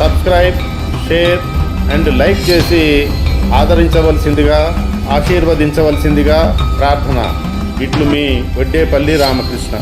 Subscribe share and like చేసి ఆదరించవలసిందిగా ఆశీర్వదించవలసిందిగా ప్రార్థన. ఇట్లు మీ వడ్డేపల్లి రామకృష్ణ.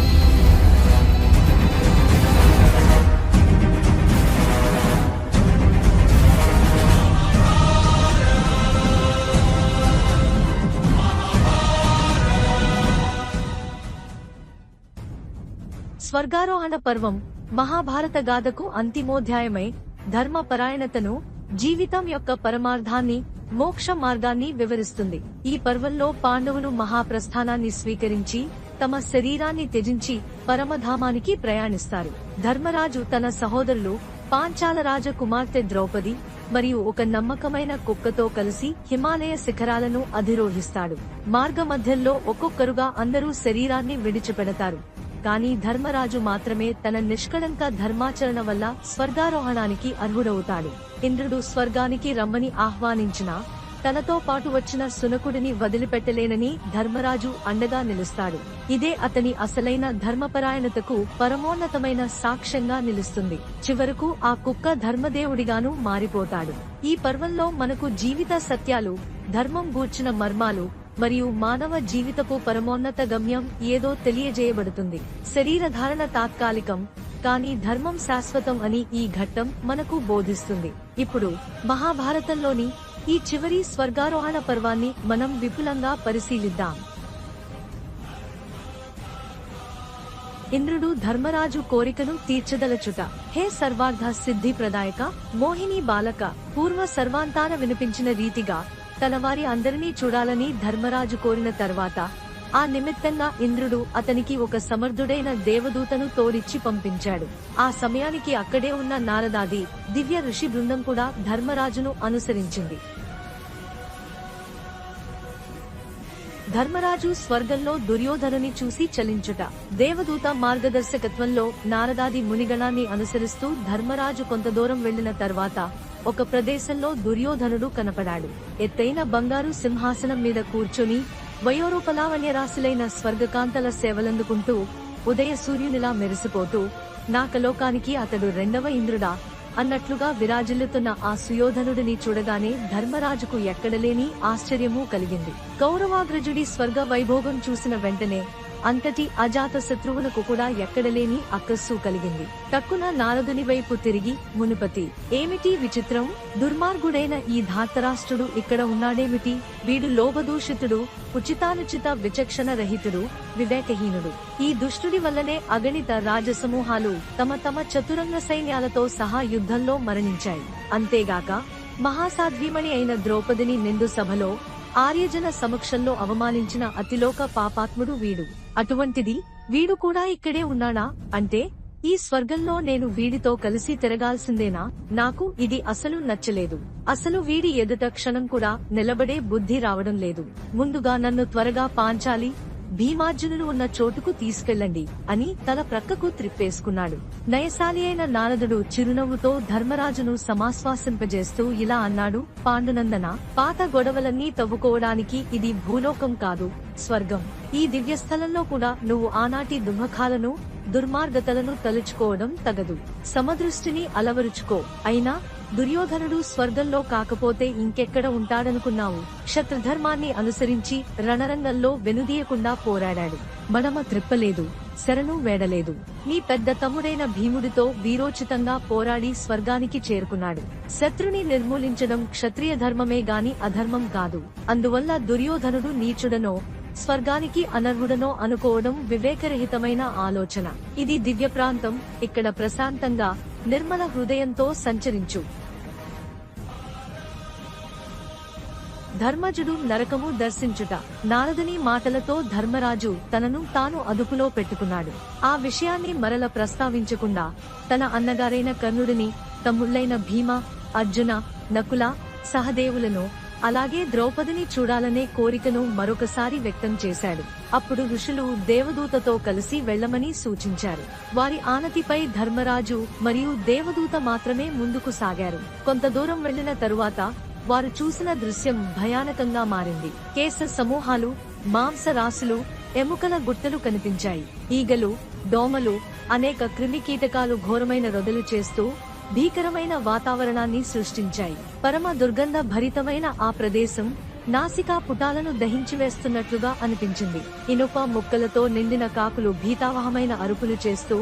స్వర్గారోహణ పర్వం మహాభారత గాథకు అంతిమోధ్యాయమై ధర్మపరాయణతను జీవితం యొక్క పరమార్థాన్ని మోక్ష మార్గాన్ని వివరిస్తుంది. ఈ పర్వంలో పాండవులు మహాప్రస్థానాన్ని స్వీకరించి తమ శరీరాన్ని త్యజించి పరమధామానికి ప్రయాణిస్తారు. ధర్మరాజు తన సహోదరులు పాంచాల రాజ కుమార్తె ద్రౌపది మరియు ఒక నమ్మకమైన కుక్కతో కలిసి హిమాలయ శిఖరాలను అధిరోహిస్తాడు. మార్గమధ్యంలో ఒక్కొక్కరుగా అందరూ శరీరాన్ని విడిచిపెడతారు. కానీ ధర్మరాజు మాత్రమే తన నిష్కళంక ధర్మాచరణ వల్ల స్వర్గారోహణానికి అర్హుడవుతాడు. ఇంద్రుడు స్వర్గానికి రమ్మని ఆహ్వానించినా తనతో పాటు వచ్చిన సునకుడిని వదిలిపెట్టలేనని ధర్మరాజు అండగా నిలుస్తాడు. ఇదే అతని అసలైన ధర్మపరాయణతకు పరమోన్నతమైన సాక్ష్యంగా నిలుస్తుంది. చివరకు ఆ కుక్క ధర్మదేవుడిగాను మారిపోతాడు. ఈ పర్వంలో మనకు జీవిత సత్యాలు ధర్మం గూర్చిన మర్మాలు మరియు మానవ జీవితపు పరమోన్నత గమ్యం ఏదో తెలియజేయబడుతుంది. శరీర ధారణ తాత్కాలికం కానీ ధర్మం శాశ్వతం అని ఈ ఘట్టం మనకు బోధిస్తుంది. ఇప్పుడు మహాభారతంలోని ఈ చివరి స్వర్గారోహణ పర్వాన్ని మనం విపులంగా పరిశీలిద్దాం. ఇంద్రుడు ధర్మరాజు కోరికను తీర్చదలచుట. హే సర్వార్థ సిద్ధి ప్రదాయక మోహిని బాలక పూర్వ సర్వాంతాన వినిపించిన రీతిగా తన వారి అందరినీ చూడాలని ధర్మరాజు కోరిన తర్వాత ఆ నిమిత్తంగా ఇంద్రుడు అతనికి ఒక సమర్థుడైన దేవదూతను తోడిచ్చి పంపించాడు. ఆ సమయానికి అక్కడే ఉన్న నారదాది దివ్య ఋషి బృందం కూడా ధర్మరాజును అనుసరించింది. ధర్మరాజు స్వర్గంలో దుర్యోధనుని చూసి చలించుట దేవదూత మార్గదర్శకత్వంలో నారదాది మునిగణాన్ని అనుసరిస్తూ ధర్మరాజు కొంత దూరం వెళ్ళిన తర్వాత ఒక ప్రదేశంలో దుర్యోధనుడు కనపడాడు. ఎత్తైన బంగారు సింహాసనం మీద కూర్చొని వయోరూపలావణ్యరాశులైన స్వర్గకాంతల సేవలందుకుంటూ ఉదయ సూర్యునిలా మెరిసిపోతూ నాకలోకానికి అతడు రెండవ ఇంద్రుడా అన్నట్లుగా విరాజిల్లుతున్న ఆ సుయోధనుడిని చూడగానే ధర్మరాజుకు ఎక్కడలేని ఆశ్చర్యమూ కలిగింది. కౌరవాగ్రజుడి స్వర్గ వైభోగం చూసిన వెంటనే అంతటి అజాత శత్రువులకు కూడా ఎక్కడలేని అక్కస్సు కలిగింది. తక్కున నారదుని వైపు తిరిగి మునుపతి ఏమిటి విచిత్రం? దుర్మార్గుడైన ఈ ధాతరాష్ట్రుడు ఇక్కడ ఉన్నాడేమిటి? వీడు లోభదూషితుడు ఉచితానుచిత విచక్షణ రహితుడు వివేకహీనుడు. ఈ దుష్టుడి వల్లనే అగణిత రాజసమూహాలు తమ తమ చతురంగ సైన్యాలతో సహా యుద్ధంలో మరణించాయి. అంతేగాక మహాసాధ్వీమణి అయిన ద్రౌపదిని నిండు సభలో ఆర్యజన సమక్షంలో అవమానించిన అతిలోక పాపాత్ముడు వీడు. అటువంటిది వీడు కూడా ఇక్కడే ఉన్నాడా? అంటే ఈ స్వర్గంలో నేను వీడితో కలిసి తిరగాల్సిందేనా? నాకు ఇది అసలు నచ్చలేదు. అసలు వీడి ఎదుట క్షణం కూడా నిలబడే బుద్ధి రావడం లేదు. ముందుగా నన్ను త్వరగా పాంచాలి. భీమార్జునులు ఉన్న చోటుకు తీసుకెళ్ళండి అని తల ప్రక్కకు త్రిప్పేసుకున్నాడు. నయశాలి అయిన నారదుడు చిరునవ్వుతో ధర్మరాజును సమాశ్వాసింపజేస్తూ ఇలా అన్నాడు పాండునందన పాత గొడవలన్నీ తవ్వుకోవడానికి ఇది భూలోకం కాదు స్వర్గం. ఈ దివ్యస్థలంలో కూడా నువ్వు ఆనాటి దుమ్మఖాలను దుర్మార్గతలను తలుచుకోవడం తగదు. సమదృష్టిని అలవరుచుకో. అయినా దుర్యోధనుడు స్వర్గంలో కాకపోతే ఇంకెక్కడ ఉంటాడనుకున్నావు? క్షత్రధర్మాన్ని అనుసరించి రణరంగంలో వెనుదీయకుండా పోరాడాడు. మడమ త్రిప్పలేదు శరణు వేడలేదు. నీ పెద్ద తమ్ముడైన భీముడితో వీరోచితంగా పోరాడి స్వర్గానికి చేరుకున్నాడు. శత్రుని నిర్మూలించడం క్షత్రియ ధర్మమే గాని అధర్మం కాదు. అందువల్ల దుర్యోధనుడు నీచుడనో స్వర్గానికి అనర్హుడనో అనుకోవడం వివేకరహితమైన ఆలోచన. ఇది దివ్య ప్రాంతం ఇక్కడ ప్రశాంతంగా నిర్మల హృదయంతో సంచరించు. ధర్మజుడు నరకము దర్శించుట. నారదుని మాటలతో ధర్మరాజు తనను తాను అదుపులో పెట్టుకున్నాడు. ఆ విషయాన్ని మరల ప్రస్తావించకుండా తన అన్నగారైన కర్ణుడిని తమ్ముళ్ళైన భీమ అర్జున నకుల సహదేవులను అలాగే ద్రౌపదిని చూడాలనే కోరికను మరొకసారి వ్యక్తం చేశాడు. అప్పుడు ఋషులు దేవదూతతో కలిసి వెళ్ళమని సూచించారు. వారి ఆనతిపై ధర్మరాజు మరియు దేవదూత మాత్రమే ముందుకు సాగారు. కొంత దూరం వెళ్ళిన తరువాత వారు చూసిన దృశ్యం భయానకంగా మారింది. కేస సమూహాలు మాంస రాసులు ఎముకల గుట్టలు కనిపించాయి. ఈగలు దోమలు అనేక క్రిమి కీటకాలు ఘోరమైన రొదలు చేస్తూ భీకరమైన వాతావరణాన్ని సృష్టించాయి. పరమ దుర్గంధ భరితమైన ఆ ప్రదేశం నాసికా పుటాలను దహించివేస్తున్నట్లుగా అనిపించింది. ఇనుప ముక్కలతో నిండిన కాకులు భీతావహమైన అరుపులు చేస్తూ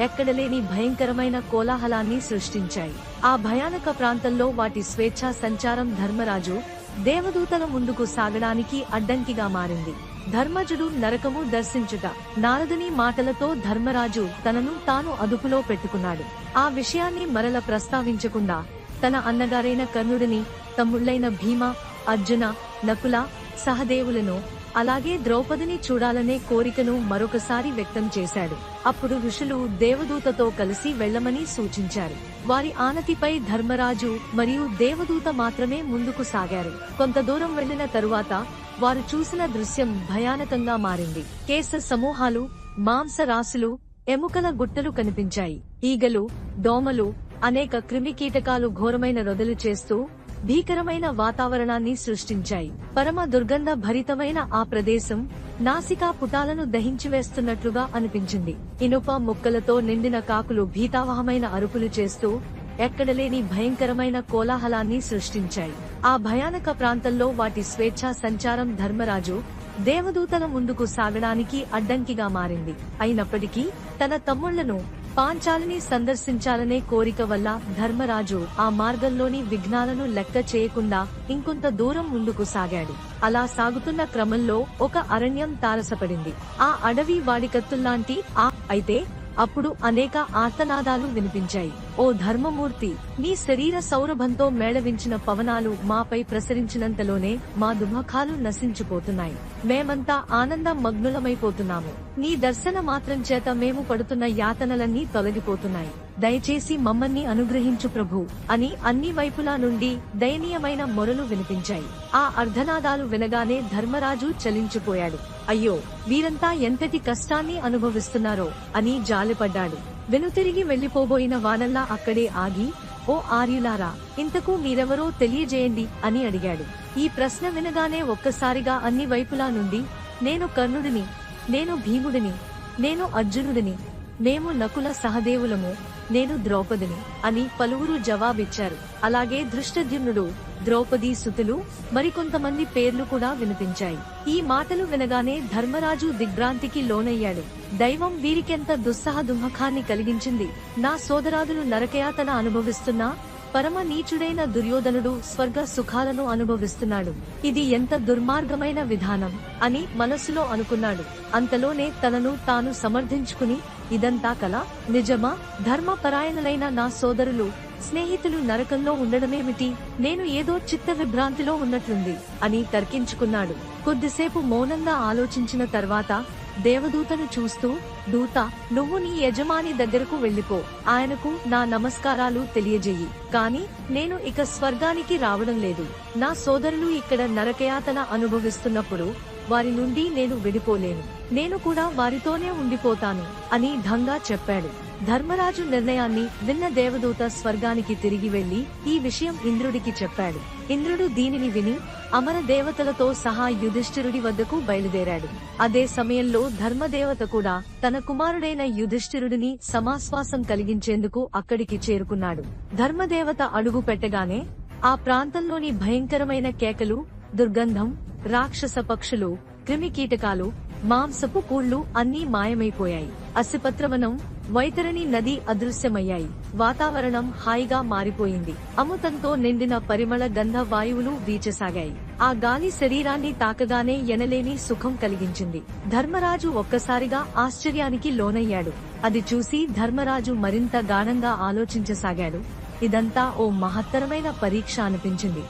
ఎక్కడలేని భయంకరమైన కోలాహలాన్ని సృష్టించాయి. ఆ భయానక ప్రాంతంలో వాటి స్వేచ్ఛా సంచారం ధర్మరాజు దేవదూతల ముందుకు సాగడానికి అడ్డంకిగా మారింది. ధర్మజుడు నరకము దర్శించుట. నారదుని మాటలతో ధర్మరాజు తనను తాను అదుపులో పెట్టుకున్నాడు. ఆ విషయాన్ని మరల ప్రస్తావించకుండా తన అన్నగారైన కర్ణుడిని తమ్ముళ్ళైన భీమ అర్జున నకుల సహదేవులను అలాగే ద్రౌపదిని చూడాలనే కోరికను మరొకసారి వ్యక్తం చేశాడు. అప్పుడు ఋషులు దేవదూతతో కలిసి వెళ్ళమని సూచించారు. వారి ఆనతిపై ధర్మరాజు మరియు దేవదూత మాత్రమే ముందుకు సాగారు. కొంత దూరం వెళ్ళిన తరువాత వారు చూసిన దృశ్యం భయానకంగా మారింది. కేస సమూహాలు మాంసరాసులు ఎముకల గుట్టలు కనిపించాయి. ఈగలు దోమలు అనేక క్రిమికీటకాలు ఘోరమైన రొదలు చేస్తూ భీకరమైన వాతావరణాన్ని సృష్టించాయి. పరమ దుర్గంధ భరితమైన ఆ ప్రదేశం నాసికా పుటాలను దహించివేస్తున్నట్లుగా అనిపించింది. ఇనుప ముక్కలతో నిండిన కాకులు భీతావహమైన అరుపులు చేస్తూ ఎక్కడలేని భయంకరమైన కోలాహలాన్ని సృష్టించాయి. ఆ భయానక ప్రాంతంలో వాటి స్వేచ్ఛా సంచారం ధర్మరాజు దేవదూతల ముందుకు సాగడానికి అడ్డంకిగా మారింది. అయినప్పటికీ తన తమ్ముళ్ళను పాంచాలిని సందర్శించాలనే కోరిక వల్ల ధర్మరాజు ఆ మార్గంలోని విఘ్నాలను లెక్క చేయకుండా ఇంకొంత దూరం ముందుకు సాగాడు. అలా సాగుతున్న క్రమంలో ఒక అరణ్యం తారసపడింది. ఆ అడవి వాడికత్తుల్లాంటి ఆ అయితే అప్పుడు అనేక ఆర్తనాదాలు వినిపించాయి. ఓ ధర్మమూర్తి నీ శరీర సౌరభంతో మేళవించిన పవనాలు మాపై ప్రసరించినంతలోనే మా దుమఖాలు నశించిపోతున్నాయి. మేమంతా ఆనందం మగ్నులమైపోతున్నాము. నీ దర్శన మాత్రం చేత మేము పడుతున్న యాతనలన్నీ తొలగిపోతున్నాయి. దయచేసి మమ్మల్ని అనుగ్రహించు ప్రభు అని అన్ని వైపులా నుండి దయనీయమైన మొరలు వినిపించాయి. ఆ అర్ధనాదాలు వినగానే ధర్మరాజు చలించిపోయాడు. అయ్యో వీరంతా ఎంతటి కష్టాన్ని అనుభవిస్తున్నారో అని జాలిపడ్డాడు. వెనుతిరిగి వెళ్ళిపోబోయిన వానల్లా అక్కడే ఆగి ఓ ఆర్యులారా ఇంతకు మీరెవరో తెలియజేయండి అని అడిగాడు. ఈ ప్రశ్న వినగానే ఒక్కసారిగా అన్ని వైపులా నుండి నేను కర్ణుడిని నేను భీముడిని నేను అర్జునుడిని మేము నకుల సహదేవులము నేను ద్రౌపదిని అని పలువురు జవాబిచ్చారు. అలాగే దృష్టద్యుమ్నుడు ద్రౌపది సుతులు మరికొంతమంది పేర్లు కూడా వినిపించాయి. ఈ మాటలు వినగానే ధర్మరాజు దిగ్భ్రాంతికి లోనయ్యాడు. దైవం వీరికెంత దుస్సహ దుమ్మఖాన్ని కలిగించింది? నా సోదరాదులు నరకయాతన అనుభవిస్తున్నా? పరమ నీచుడైన దుర్యోధనుడు స్వర్గ సుఖాలను అనుభవిస్తున్నాడు. ఇది ఎంత దుర్మార్గమైన విధానం అని మనసులో అనుకున్నాడు. అంతలోనే తనను తాను సమర్థించుకుని ఇదంతా కల నిజమా? ధర్మపరాయణులైన నా సోదరులు స్నేహితులు నరకంలో ఉండడమేమిటి? నేను ఏదో చిత్త విభ్రాంతిలో ఉన్నట్లుంది అని తర్కించుకున్నాడు. కొద్దిసేపు మౌనంగా ఆలోచించిన తర్వాత దేవదూతను చూస్తూ దూత నువ్వు నీ యజమాని దగ్గరకు వెళ్ళిపో. ఆయనకు నా నమస్కారాలు తెలియజేయి. కాని నేను ఇక స్వర్గానికి రావడం లేదు. నా సోదరులు ఇక్కడ నరకయాతన అనుభవిస్తున్నప్పుడు వారి నుండి నేను విడిపోలేను. నేను కూడా వారితోనే ఉండిపోతాను అని ఢంగా చెప్పాడు. ధర్మరాజు నిర్ణయాన్ని విన్న దేవదూత స్వర్గానికి తిరిగి వెళ్ళి ఈ విషయం ఇంద్రుడికి చెప్పాడు. ఇంద్రుడు దీనిని విని అమర దేవతలతో సహా యుధిష్ఠిరుడి వద్దకు బయలుదేరాడు. అదే సమయంలో ధర్మదేవత కూడా తన కుమారుడైన యుధిష్ఠిరుడిని సమాశ్వాసం కలిగించేందుకు అక్కడికి చేరుకున్నాడు. ధర్మదేవత అడుగు పెట్టగానే ఆ ప్రాంతంలోని భయంకరమైన కేకలు దుర్గంధం రాక్షస పక్షులు క్రిమి కీటకాలు మాంసపు కూళ్ళు అన్నీ మాయమైపోయాయి. అసిపత్రవనం వైతరణి నది అదృశ్యమయ్యాయి. వాతావరణం హాయిగా మారిపోయింది. అమృతంతో నిండిన పరిమళ గంధ వాయువులు వీచసాగాయి. ఆ గాలి శరీరాన్ని తాకగానే ఎనలేని సుఖం కలిగించింది. ధర్మరాజు ఒక్కసారిగా ఆశ్చర్యానికి లోనయ్యాడు. అది చూసి ధర్మరాజు మరింత గాఢంగా ఆలోచించసాగాడు. ఇదంతా ఓ మహత్తరమైన పరీక్ష అనిపించింది.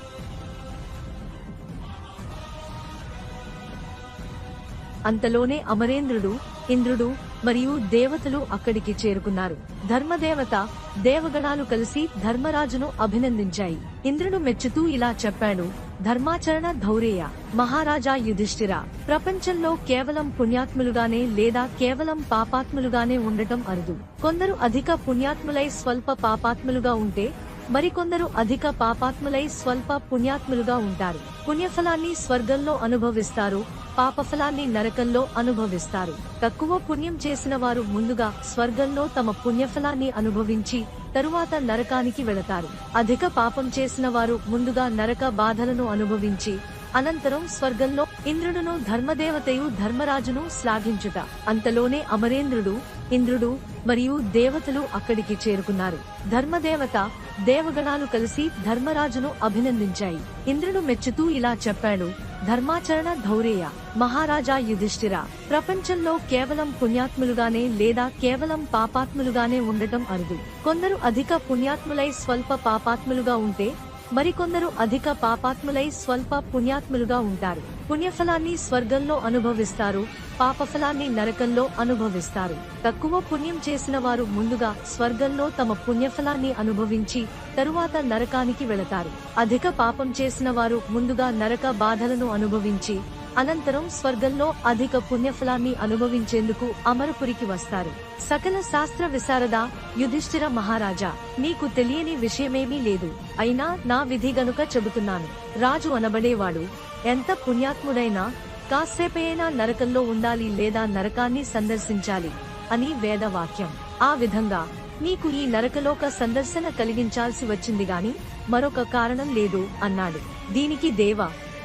అంతలోనే అమరేంద్రుడు ఇంద్రుడు మరియు దేవతలు అక్కడికి చేరుకున్నారు. ధర్మదేవత దేవగణాలు కలిసి ధర్మరాజును అభినందించాయి. ఇంద్రుడు మెచ్చుతూ ఇలా చెప్పాడు ధర్మాచరణ ధౌరేయ మహారాజా యుధిష్ఠిర ప్రపంచంలో కేవలం పుణ్యాత్ములుగానే లేదా కేవలం పాపాత్ములుగానే ఉండటం అరుదు. కొందరు అధిక పుణ్యాత్ములై స్వల్ప పాపాత్ములుగా ఉంటే మరికొందరు అధిక పాపాత్ములై స్వల్ప పుణ్యాత్ములుగా ఉంటారు. పుణ్యఫలాన్ని స్వర్గంలో అనుభవిస్తారు పాపఫలాన్ని నరకంలో అనుభవిస్తారు. తక్కువ పుణ్యం చేసిన వారు ముందుగా స్వర్గంలో తమ పుణ్యఫలాన్ని అనుభవించి తరువాత నరకానికి వెళతారు. అధిక పాపం చేసిన వారు ముందుగా నరక బాధలను అనుభవించి అనంతరం స్వర్గంలో ఇంద్రుడును ధర్మదేవతయు ధర్మరాజును శ్లాఘించుట. అంతలోనే అమరేంద్రుడు ఇంద్రుడు మరియు దేవతలు అక్కడికి చేరుకున్నారు. ధర్మదేవత దేవగణాలు కలిసి ధర్మరాజును అభినందించాయి. ఇంద్రుడు మెచ్చుతూ ఇలా చెప్పాడు ధర్మాచరణ ధౌరేయ మహారాజా యుధిష్ఠిర ప్రపంచంలో కేవలం పుణ్యాత్ములుగానే లేదా కేవలం పాపాత్ములుగానే ఉండటం అరుదు. కొందరు అధిక పుణ్యాత్ములై స్వల్ప పాపాత్ములుగా ఉంటే మరికొందరు అధిక పాపాత్ములై స్వల్ప పుణ్యాత్ములుగా ఉంటారు. పుణ్యఫలాన్ని స్వర్గంలో అనుభవిస్తారు పాపఫలాన్ని నరకంలో అనుభవిస్తారు. తక్కువ పుణ్యం చేసిన వారు ముందుగా స్వర్గంలో తమ పుణ్యఫలాన్ని అనుభవించి తరువాత నరకానికి వెళతారు. అధిక పాపం చేసిన వారు ముందుగా నరక బాధలను అనుభవించి అనంతరం స్వర్గంలో అధిక పుణ్యఫలాన్ని అనుభవించేందుకు అమరపురికి వస్తారు. సకల శాస్త్ర విశారద యుధిష్ఠిర మహారాజా నీకు తెలియని విషయమేమీ లేదు. అయినా నా విధి గనుక చెబుతున్నాను. రాజు అనబడేవాడు ఎంత పుణ్యాత్ముడైనా కాసేపైనా నరకంలో ఉండాలి లేదా నరకాన్ని సందర్శించాలి అని వేదవాక్యం. ఆ విధంగా నీకు ఈ నరకలోక సందర్శన కలిగించాల్సి వచ్చింది గాని మరొక కారణం లేదు అన్నాడు. దీనికి దేవ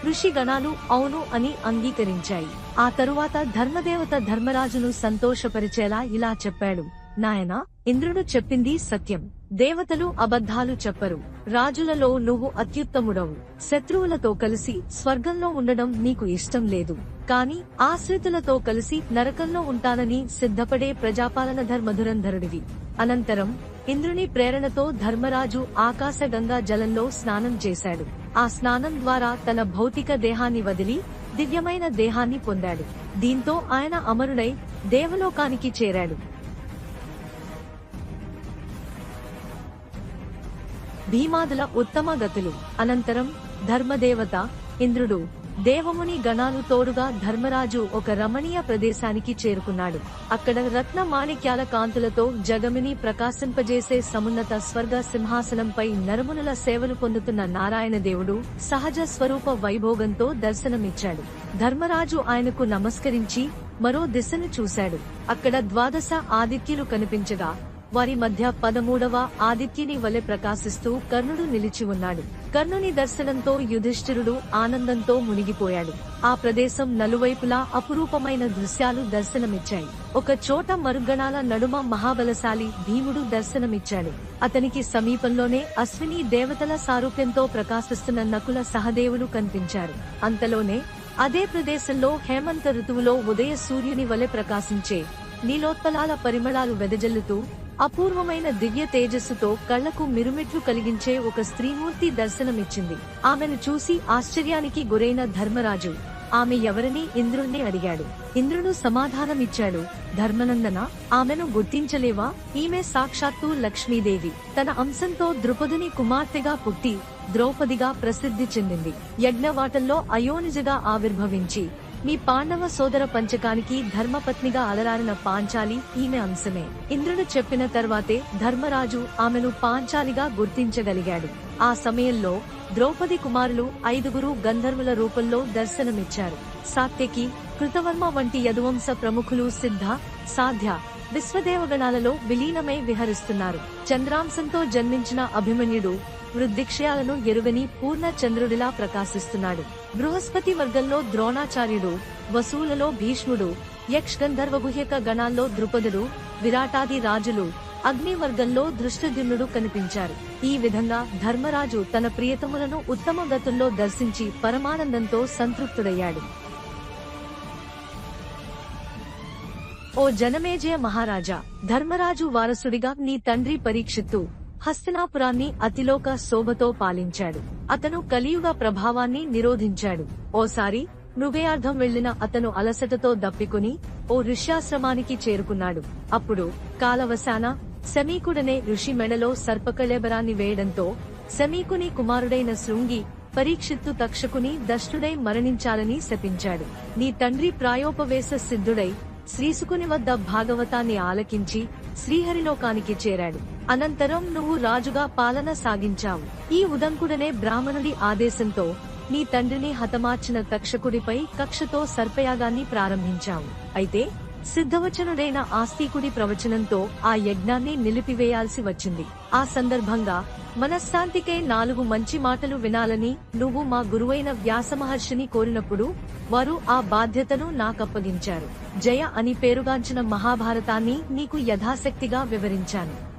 ఋషి గణాలు అవును అని అంగీకరించాయి. ఆ తరువాత ధర్మదేవత ధర్మరాజును సంతోషపరిచేలా ఇలా చెప్పాడు. నాయనా ఇంద్రుడు చెప్పింది సత్యం. దేవతలు అబద్ధాలు చెప్పరు. రాజులలో నువ్వు అత్యుత్తముడవు. శత్రువులతో కలిసి స్వర్గంలో ఉండడం నీకు ఇష్టం లేదు. కాని ఆశ్రితులతో కలిసి నరకంలో ఉంటానని సిద్ధపడే ప్రజాపాలన ధర్మధురంధరుడివి. అనంతరం ఇంద్రుని ప్రేరణతో ధర్మరాజు ఆకాశగంగా జలంలో స్నానం చేశాడు. ఆ స్నానం ద్వారా తన భౌతిక దేహాన్ని వదిలి దివ్యమైన దేహాన్ని పొందాడు. దీంతో ఆయన అమరుడై దేవలోకానికి చేరాడు. భీమాదుల ఉత్తమ గతులు. అనంతరం ధర్మదేవత ఇంద్రుడు దేవముని గణాలు తోడుగా ధర్మరాజు ఒక రమణీయ ప్రదేశానికి చేరుకున్నాడు. అక్కడ రత్న మాణిక్యాల కాంతులతో జగమిని ప్రకాశింపజేసే సమున్నత స్వర్గ సింహాసనంపై నరమునుల సేవలు పొందుతున్న నారాయణ దేవుడు సహజ స్వరూప వైభోగంతో దర్శనమిచ్చాడు. ధర్మరాజు ఆయనకు నమస్కరించి మరో దిశను చూశాడు. అక్కడ ద్వాదశ ఆదిత్యులు కనిపించగా వారి మధ్య పదమూడవ ఆదిత్యుని వలె ప్రకాశిస్తూ కర్ణుడు నిలిచి ఉన్నాడు. కర్ణుని దర్శనంతో యుధిష్ఠిరుడు ఆనందంతో మునిగిపోయాడు. ఆ ప్రదేశం నలువైపులా అపురూపమైన దృశ్యాలు దర్శనమిచ్చాయి. ఒక చోట మరుగణాల నడుమ మహాబలశాలి భీముడు దర్శనమిచ్చాడు. అతనికి సమీపంలోనే అశ్విని దేవతల సారూప్యంతో ప్రకాశిస్తున్న నకుల సహదేవులు కనిపించారు. అంతలోనే అదే ప్రదేశంలో హేమంత ఋతువులో ఉదయ సూర్యుని వలె ప్రకాశించే నీలోత్పలాల పరిమళాలు వెదజల్లుతూ అపూర్వమైన దివ్య తేజస్సుతో కళ్ళకు మిరుమిట్లు కలిగించే ఒక స్త్రీమూర్తి దర్శనమిచ్చింది. ఆమెను చూసి ఆశ్చర్యానికి గురైన ధర్మరాజు ఆమె ఎవరని ఇంద్రుణ్ణి అడిగాడు. ఇంద్రుడు సమాధానమిచ్చాడు. ధర్మనందన? ఆమెను గుర్తించలేవా? ఈమె సాక్షాత్తు లక్ష్మీదేవి. తన అంశంతో ద్రుపదుని కుమార్తెగా పుట్టి ద్రౌపదిగా ప్రసిద్ధి చెందింది. యజ్ఞవాటల్లో అయోనిజగా ఆవిర్భవించి మీ పాండవ సోదర పంచకానికి ధర్మపత్నిగా అలరారిన పాంచాలి ఈమె అంశమే. ఇంద్రుడు చెప్పిన తర్వాతే ధర్మరాజు ఆమెను పాంచాలిగా గుర్తించగలిగాడు. ఆ సమయంలో ద్రౌపది కుమారులు ఐదుగురు గంధర్వుల రూపంలో దర్శనమిచ్చారు. సాత్యకి కృతవర్మ వంటి యదువంశ ప్రముఖులు సిద్ధ సాధ్య విశ్వదేవగణాలలో విలీనమై విహరిస్తున్నారు. చంద్రాంశంతో జన్మించిన అభిమన్యుడు వృద్ధిక్షయాలను ఎరుగని పూర్ణ చంద్రుడిలా ప్రకాశిస్తున్నాడు. బృహస్పతి వర్గంలో ద్రోణాచార్యుడు వసూలలో భీష్ముడు యక్ష్ గంధర్వగుహ్యక గణాల్లో ద్రుపదుడు విరాటాది రాజులు అగ్ని వర్గంలో దృష్టద్యుమ్నుడు కనిపించారు. ఈ విధంగా ధర్మరాజు తన ప్రియతములను ఉత్తమ గతుల్లో దర్శించి పరమానందంతో సంతృప్తుడయ్యాడు. ఓ జనమేజయ మహారాజా ధర్మరాజు వారసుడిగా నీ తండ్రి పరీక్షిత్తు హస్తినాపురాన్ని అతిలోక శోభతో పాలించాడు. అతను కలియుగ ప్రభావాన్ని నిరోధించాడు. ఓసారి మృగయార్థం వెళ్ళిన అతను అలసటతో దప్పికుని ఓ ఋష్యాశ్రమానికి చేరుకున్నాడు. అప్పుడు కాలవశాన శమీకుడనే ఋషి మెడలో సర్పకళేబరాన్ని వేయడంతో శమీకుని కుమారుడైన శృంగి పరీక్షిత్తు తక్షకుని దష్టుడై మరణించాలని శపించాడు. నీ తండ్రి ప్రాయోపవేశ సిద్ధుడై శ్రీసుకుని వద్ద భాగవతాన్ని ఆలకించి శ్రీహరిలోకానికి చేరాడు. అనంతరం నువ్వు రాజుగా పాలన సాగించావు. ఈ ఉదంకుడనే బ్రాహ్మణుడి ఆదేశంతో నీ తండ్రిని హతమార్చిన తక్షకుడిపై కక్షతో సర్పయాగాన్ని ప్రారంభించావు. అయితే సిద్ధవచనుడైన ఆస్తికుడి ప్రవచనంతో ఆ యజ్ఞాన్ని నిలిపివేయాల్సి వచ్చింది. ఆ సందర్భంగా మనశ్శాంతికై నాలుగు మంచి మాటలు వినాలని నువ్వు మా గురువైన వ్యాసమహర్షిని కోరినప్పుడు వారు ఆ బాధ్యతను నాకప్పగించారు. జయ అని పేరుగాంచిన మహాభారతాన్ని నీకు యథాశక్తిగా వివరించాను.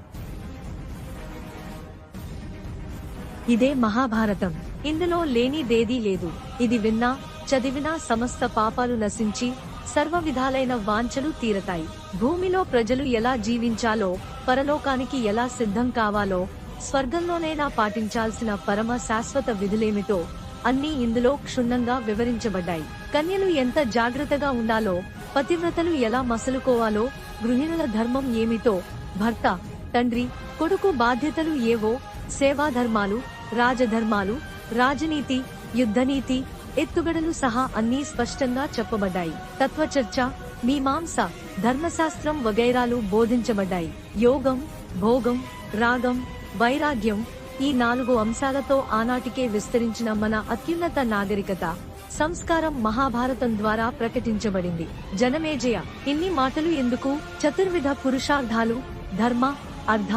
ఇదే మహాభారతం. ఇందులో లేనిదేదీ లేదు. ఇది విన్నా చదివినా సమస్త పాపాలు నశించి సర్వ విధాలైన వాంఛలు తీరతాయి. భూమిలో ప్రజలు ఎలా జీవించాలో పరలోకానికి ఎలా సిద్ధం కావాలో స్వర్గంలోనైనా పాటించాల్సిన పరమ శాశ్వత విధులేమిటో అన్నీ ఇందులో క్షుణ్ణంగా వివరించబడ్డాయి. కన్యలు ఎంత జాగ్రత్తగా ఉండాలో పతివ్రతలు ఎలా మసలుకోవాలో గృహిణుల ధర్మం ఏమిటో భర్త తండ్రి కొడుకు బాధ్యతలు ఏవో సేవాధర్మాలు రాజధర్మాలు రాజనీతి యుద్ధనీతి ఎత్తుగడలు సహా అన్నీ స్పష్టంగా చెప్పబడ్డాయి. తత్వచర్చ మీమాంస ధర్మశాస్త్రం వగైరాలు బోధించబడ్డాయి. యోగం భోగం రాగం వైరాగ్యం ఈ నాలుగు అంశాలతో ఆనాటికే విస్తరించిన మన అత్యున్నత నాగరికత సంస్కారం మహాభారతం ద్వారా ప్రకటించబడింది. జనమేజయ ఇన్ని మాటలు ఎందుకు? చతుర్విధ పురుషార్థాలు ధర్మ అర్ధ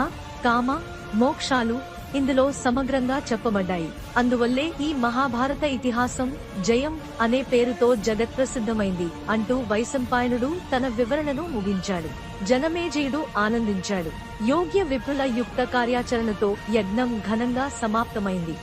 కామ మోక్షాలు ఇందులో సమగ్రంగా చెప్పబడ్డాయి. అందువల్లే ఈ మహాభారత ఇతిహాసం జయం అనే పేరుతో జగత్ప్రసిద్ధమైంది అంటూ వైశంపాయనుడు తన వివరణను ముగించాడు. జనమేజయుడు ఆనందించాడు. యోగ్య విపుల యుక్త కార్యాచరణతో యజ్ఞం ఘనంగా సమాప్తమైంది.